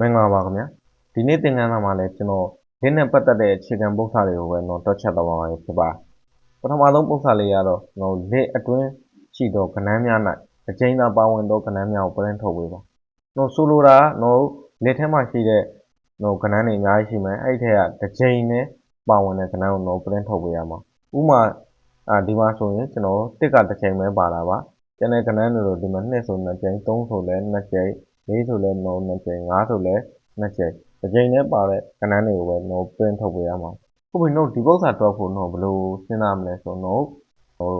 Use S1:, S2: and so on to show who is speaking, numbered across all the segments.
S1: မင်္ဂလာပါခင်ဗျာဒီနေ့သင်ခန်းစာမှာလည်းကျွန်တော်လင်းနဲ့ပတ်သက်တဲ့အခြေခံပုံစံတွေကိုပဲတော့တွက်ချက်တော့မှာဖြစ်ပါပထမဆုံးပုံစံလေးကတော့ကျွန်တော်လက်အတွင်းရှိသောကဏ္ဍများ၌အကျဉ်းသာပါဝင်သောကဏ္ဍများကိုပြင်ထုတ်ပေးပါတော့ဆိုလိုတာကတော့လက်ထဲမှာရှိတဲ့တော့ကဏ္ဍတွေအများကြီးရှိမယ်အဲ့ဒီထက်ကတစ်ချိန်နဲ့ပါဝင်တဲ့ကဏ္ဍကိုတော့ပြင်ထုတ်ပေးရမှာဥမာအာဒီမှာဆိုရင်ကျွန်တော်တစ်ကတစ်ချိန်ပဲပါတာပါကျန်တဲ့ကဏ္ဍတွေတော့ဒီမှာ2ဆို2ချိန်3ဆိုလည်း2ချိန် ၄ ဆိုလဲ no နှစ်ကြိမ် ၅ ဆိုလဲနှစ်ကြိမ် တစ်ကြိမ်နဲ့ပါတဲ့ကဏ္ဍတွေကိုပဲ no print ထုတ်ပေးရမှာ ဟုတ်ပြီ no ဒီပု္ပ္ပာတွက်ဖို့ no ဘယ်လိုစဉ်းစားမလဲဆိုတော့ no ဟို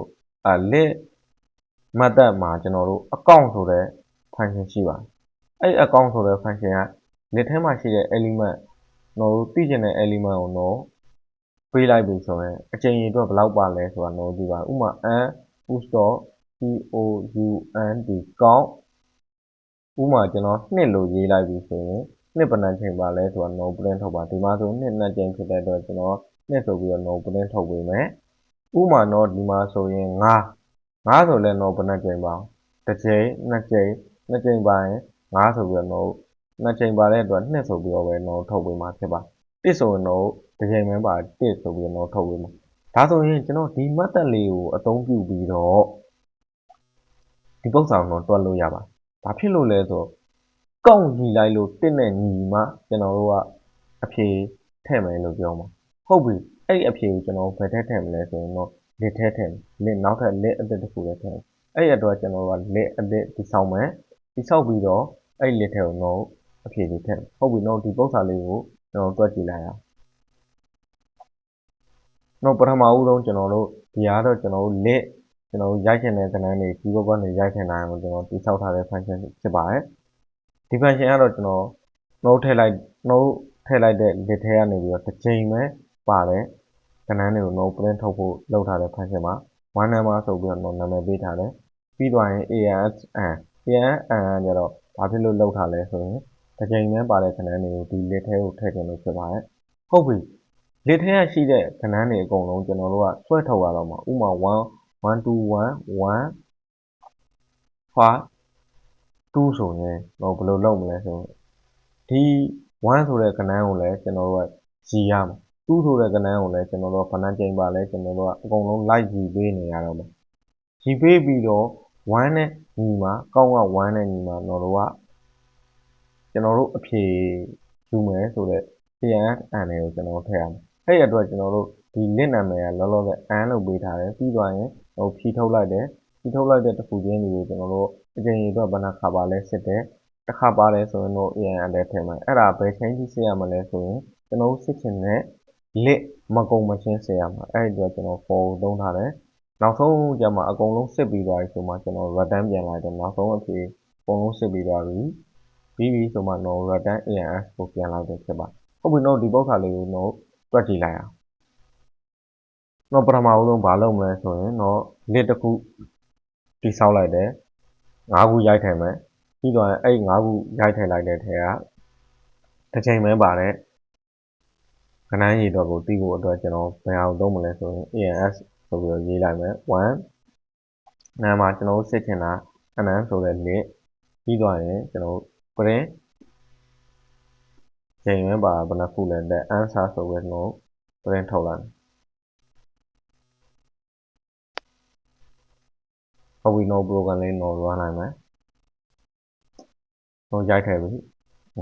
S1: အလစ်မှတ်သက်မှာကျွန်တော်တို့ account ဆိုတဲ့ function ရှိပါတယ် အဲ့ account ဆိုတဲ့ function က list ထဲမှာရှိတဲ့ element ကျွန်တော်တို့ သိချင်တဲ့ element ကို no ပေးလိုက်ပြီဆိုရင်အချိန်ကြီးအတွက် ဘယ်လောက်ပါလဲဆိုတာ no ကြည့်ပါဥပမာ n push.count count ဥပမာ ကျွန်တော်နှစ်လို့ ရေးလိုက်ပြီဆိုရင်နှစ်ဘယ်နှချိန်ပါလဲဆိုတာ no print ထုတ်ပါ ဒီမှာဆိုနှစ်နှစ်ချိန်ဖြစ်တဲ့အတွက် ကျွန်တော်နှစ်ဆိုပြီးတော့ no print ထုတ်ပေးမယ် ဥပမာတော့ ဒီမှာဆိုရင်9 9ဆိုလဲ no ဘယ်နှချိန်ပါတစ်ချိန်နှစ်ချိန်နှစ်ချိန်ပါရင်9ဆိုပြီးတော့ no နှစ်ချိန်ပါတဲ့အတွက်နှစ်ဆိုပြီးတော့ပဲ no ထုတ်ပေးမှာဖြစ်ပါတစ်ဆိုရင်တော့ တစ်ချိန်ပဲပါတစ်ဆိုပြီးတော့ no ထုတ်ပေးမှာ ဒါဆိုရင် ကျွန်တော် ဒီ method လေးကို အသုံးပြုပြီးတော့ ဒီပုံစံကိုတော့တွက်လို့ရပါတယ် ဘာဖြစ်လို့လဲဆိုတော့ကောက်ညီလိုက်လို့တစ်နဲ့ညီမှကျွန်တော်တို့ကအဖြေထည့်မယ်လို့ပြောမှာဟုတ်ပြီအဲ့ဒီအဖြေကိုကျွန်တော်ဘယ်ထည့်ထည့်မလဲဆိုရင်တော့လစ်ထည့်ထည့်လစ်နောက်ထပ်လစ်အသစ်တစ်ခုလည်းထည့်အဲ့ဒီအတွက်ကျွန်တော်တို့ကလစ်အသစ်ဒီဆောင်မယ်ဒီဆောက်ပြီးတော့အဲ့ဒီလစ်ထဲကိုတော့အဖြေတွေထည့်ဟုတ်ပြီတော့ဒီပုံစံလေးကိုကျွန်တော်တွက်ကြည့်လိုက်အောင်တော့ပထမဦးဆုံးကျွန်တော်တို့ဒီအားတော့ကျွန်တော်တို့လစ် ကျွန်တော်တို့ရိုက်ချင်တဲ့ကဏ္ဍတွေ keyboard ကနေရိုက်ချင်တာကိုကျွန်တော်တိစောက်ထားတဲ့ function ဖြစ်ပါတယ်ဒီ function ကတော့ကျွန်တော် node ထည့်လိုက် node ထည့်လိုက်တဲ့ list ထဲကနေပြီးတော့တစ်ချိန်ပဲပါတယ်ကဏ္ဍတွေကို node print ထုတ်ဖို့လုပ်ထားတဲ့ function မှာ one number ဆိုပြီးတော့နာမည်ပေးထားတယ်ပြီးသွားရင် ans and ans ကကြတော့ဘာဖြစ်လို့လုပ်ထားလဲဆိုရင်တစ်ချိန်ပဲပါတဲ့ကဏ္ဍတွေကိုဒီ list ထဲကိုထည့်ခြင်းလို့ဖြစ်ပါတယ်ဟုတ်ပြီ list ထဲကရှိတဲ့ကဏ္ဍတွေအကုန်လုံးကျွန်တော်တို့ကဆွဲထုတ်ရတော့မှာဥပမာ1 1 2 1 1 5 2ဆိုရင်တော့ဘယ်လိုလုပ်မလဲဆိုဒီ1ဆိုတဲ့ကဏ္ဍကိုလည်းကျွန်တော်တို့ကရီရမှာ2ဆိုတဲ့ကဏ္ဍကိုလည်းကျွန်တော်တို့ကဘဏ္ဍချိန်ပါလဲကျွန်တော်တို့ကအကုန်လုံး like ရီပေးနေရတော့မှာရီပေးပြီးတော့1နဲ့ညီမှာကောင်းက1နဲ့ညီမှာတော့တို့ကကျွန်တော်တို့အဖြေယူမယ်ဆိုတော့ CN အန်တွေကိုကျွန်တော်ထည့်ရမှာအဲ့ဒီအတွက်ကျွန်တော်တို့ဒီ list နာမည်ကလောလောဆယ် an လို့ပေးထားတယ်ပြီးသွားရင် ဟိုဖြီထုတ်လိုက်တယ်ဖြီထုတ်လိုက်တဲ့တစ်ခုချင်းတွေကိုကျွန်တော်တို့အချိန်ကြီးအတွက်ဘယ်နှခါပါလဲစစ်တယ်တစ်ခါပါတယ်ဆိုရင်တော့ an အလဲထည့်မယ်အဲ့ဒါဘယ် change စစ်ရမလဲဆိုရင်ကျွန်တော်တို့စစ်ချင်တဲ့ lit မကုံမချင်းစစ်ရမှာအဲ့ဒီအတွက်ကျွန်တော် for ကိုသုံးထားတယ်နောက်ဆုံးကျမှအကုန်လုံးစစ်ပြီးသွားပြီဆိုမှကျွန်တော် return ပြန်လိုက်တယ်နောက်ဆုံးအဖြေအကုန်လုံးစစ်ပြီးသွားပြီပြီးပြီဆိုမှတော့ return ans ကိုပြန်လိုက်တယ်ဖြစ်ပါဟုတ်ပြီတော့ဒီပုဒ်ခါလေးကိုတော့တွက်ကြည့်လိုက်အောင် တော့ပထမဦးဆုံးဘာလုပ်မလဲဆိုရင်တော့ list တစ်ခုတိဆောက်လိုက်တယ်၅ခုရိုက်ထည့်မယ်ပြီးတော့အဲ့၅ခုရိုက်ထည့်လိုက်တဲ့ထဲကတစ်ချိန်ပဲပါတဲ့ခဏရည်တော့ကိုတီးဖို့အတွက်ကျွန်တော်ဘယ်အောင်သုံးမလဲဆိုရင် ans ဆိုပြီးတော့ရေးလိုက်မယ်1နာမှာကျွန်တော်စစ်ချင်တာ nn ဆိုတဲ့ list ပြီးတော့ရင်ကျွန်တော် print ချိန်ပဲပါဘယ်နှခုလဲတဲ့ answer ဆိုပြီးတော့ print ထုတ်လိုက် ဟုတ်ပြီ no program လေး no run နိုင်မယ်ဟိုရိုက်ထည့်ပြီ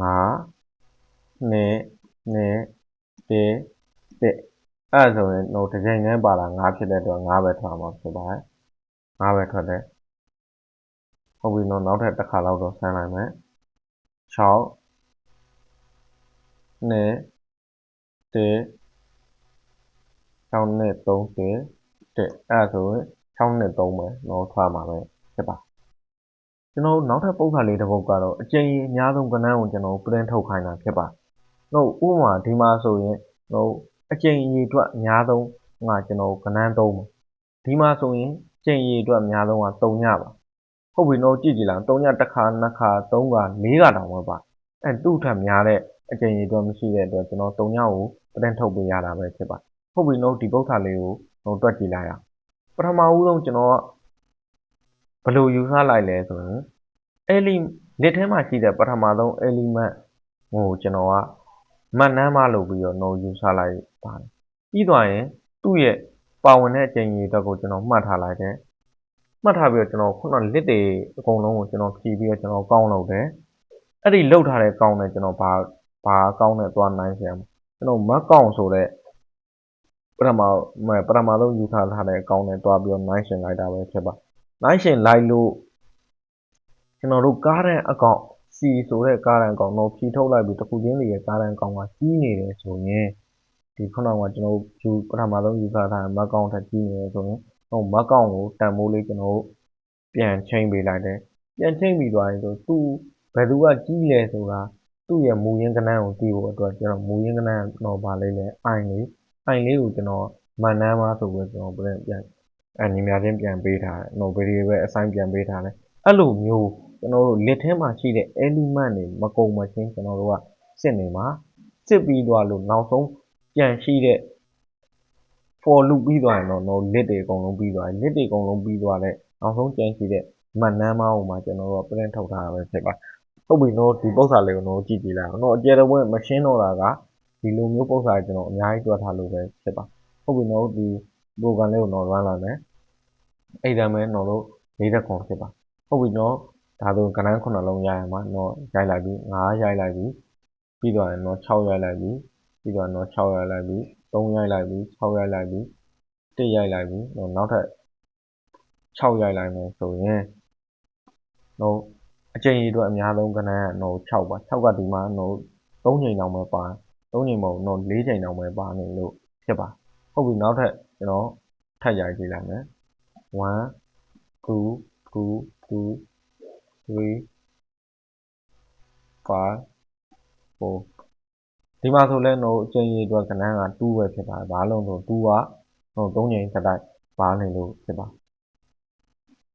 S1: 5 2 2 1 1အဲ့ဆိုရင် no တစ်ချိန်နဲ့ပါတာ5ဖြစ်တဲ့အတွက်5ပဲထွက်မှာဖြစ်ပါတယ်5ပဲထွက်တယ်ဟုတ်ပြီ no နောက်ထပ်တစ်ခါလောက်တော့ဆန်းနိုင်မယ်6 2 1 6နဲ့3 1အဲ့ဆိုရင် 6နဲ့3ပဲเนาะထွက်မှာပဲဖြစ်ပါကျွန်တော်နောက်ထပ်ပုံစံလေးတစ်ပုဒ်ကတော့အကျဉ်းအများဆုံးကဏ္ဍကိုကျွန်တော် print ထုတ်ခိုင်းတာဖြစ်ပါတော့ဥပမာဒီမှာဆိုရင်ဟိုအကျဉ်းအရေးအတွက်အများဆုံးကကျွန်တော်ကဏ္ဍ3ပါဒီမှာဆိုရင်ကျဉ်ရည်အတွက်အများဆုံးက3ညပါဟုတ်ပြီတော့ကြည့်ကြည့်လား3ညတစ်ခါနှစ်ခါ3ခါ4ခါတောင်ပဲပါအဲတူထက်များတဲ့အကျဉ်ရည်အတွက်မရှိတဲ့အတွက်ကျွန်တော်3ညကိုပြန်ထုတ်ပေးရတာပဲဖြစ်ပါဟုတ်ပြီတော့ဒီပုဒ်စာလေးကိုဟိုတွက်ကြည့်လိုက်အောင် ပထမဦးဆုံးကျွန်တော်ကဘယ်လိုယူဆလိုက်လဲဆိုရင် element လက်ထဲမှာရှိတဲ့ပထမဆုံး element ဟိုကျွန်တော်ကမတ်နမ်းမလို့ပြီးတော့တော့ယူဆလိုက်ပါတယ်ပြီးသွားရင်သူ့ရဲ့ပါဝင်တဲ့အချိန်ကြီးအတွက်ကိုကျွန်တော်မှတ်ထားလိုက်တယ်မှတ်ထားပြီးတော့ကျွန်တော်ခုနလစ်တွေအကုန်လုံးကိုကျွန်တော်ဖြီးပြီးတော့ကျွန်တော်ကောင်းလုပ်တယ်အဲ့ဒီလောက်ထားတဲ့ကောင်းနဲ့ကျွန်တော်ဘာဘာကောင်းနဲ့သွားနိုင်ဆရာမကျွန်တော်မတ်ကောင်းဆိုတဲ့ ပထမမပထမဆုံးယူထားထားတဲ့အကောင်းနဲ့သွားပြီးတော့နိုင်ရှင်လိုက်တာပဲဖြစ်ပါနိုင်ရှင်လိုက်လို့ကျွန်တော်တို့ကားတဲ့အကောင့် C ဆိုတဲ့ကားတန်းကောင်တော့ဖြီထုတ်လိုက်ပြီးတစ်ခုချင်းစီရဲ့ကားတန်းကောင်ကကြီးနေတယ်ဆိုရင်ဒီခုနကကျွန်တော်ယူပထမဆုံးယူဆထားတဲ့မတ်ကောင်ထက်ကြီးနေတယ်ဆိုရင်ဟိုမတ်ကောင်ကိုတန်ဖိုးလေးကျွန်တော်ပြန်ချိန်ပေးလိုက်တယ်ပြန်ချိန်ပြီးသွားရင်ဆိုသူဘယ်သူကကြီးလဲဆိုတာသူ့ရဲ့မူရင်းကနန်းကိုတီးဖို့အတွက်ကျွန်တော်မူရင်းကနန်းတော့ပါလိမ့်မယ်အိုင်လေး အိုင်လေးကိုကျွန်တော်မန်နမ်းမဆိုပြီးကျွန်တော်ပြန်ပြန်အညီများချင်းပြန်ပေးထားတယ်။နော်ဗီဒီယိုပဲအဆိုင်ပြန်ပေးထားတယ်။အဲ့လိုမျိုးကျွန်တော်တို့လက်ထဲမှာရှိတဲ့ element တွေမကုံမချင်းကျွန်တော်တို့ကစစ်နေမှာစစ်ပြီးသွားလို့နောက်ဆုံးပြန်ရှိတဲ့ for loop ပြီးသွားရင်တော့တော့ list တွေအကုန်လုံးပြီးသွားတယ် list တွေအကုန်လုံးပြီးသွားတဲ့နောက်ဆုံးကျန်ရှိတဲ့မတ်နမ်းမအောင်မှာကျွန်တော်တို့က print ထုတ်ထားတာပဲဖြစ်ပါဟုတ်ပြီနော်ဒီပု္ပ္ပစာလေးကိုတော့ကြည့်ကြည့်လိုက်အောင်တော့အကျယ်တော့မရှင်းတော့တာက ဒီလိုမျိုးပု္ပ္ပစာကျွန်တော်အများကြီးတွက်ထားလို့ပဲဖြစ်ပါဟုတ်ပြီနော်ဒီ program လေးကိုတော့ run လိုက်မယ်အဲ့ဒါမဲ့တော့တို့လေးတက်ခွန်ဖြစ်ပါဟုတ်ပြီနော်ဒါဆိုကဏ္ဍခုနှလုံးရရမှာတော့ရိုက်လိုက်ပြီ9ရိုက်လိုက်ပြီပြီးတော့ရင်တော့6ရိုက်လိုက်ပြီပြီးတော့တော့6ရိုက်လိုက်ပြီ3ရိုက်လိုက်ပြီ6ရိုက်လိုက်ပြီ1ရိုက်လိုက်ပြီတော့နောက်ထပ်6ရိုက်လိုက်မယ်ဆိုရင်တော့အချိန်ကြီးအတွက်အများဆုံးကဏ္ဍကတော့6ပါ6ကဒီမှာတော့3ချိန်တောင်ပဲပါ 3ချိန်မဟုတ်တော့4ချိန်တောင်ပဲပါနေလို့ဖြစ်ပါဟုတ်ပြီနောက်ထပ်ကျွန်တော်ထပ်ရိုက်ကြည့်လိုက်မယ်1 2 2 2 three five four ဒီမှာဆိုလဲတော့အချိန်ကြီးအတွက်ကဏ္ဍက2ပဲဖြစ်ပါတယ်ဘာလို့ဆို2ကတော့3ချိန်စတိုက်ပါနေလို့ဖြစ်ပါ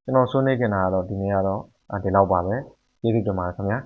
S1: ကျွန်တော်ဆွေးနွေးချင်တာကတော့ဒီနေ့ကတော့ဒီလောက်ပါပဲကျေးဇူးတင်ပါတယ်ခင်ဗျာ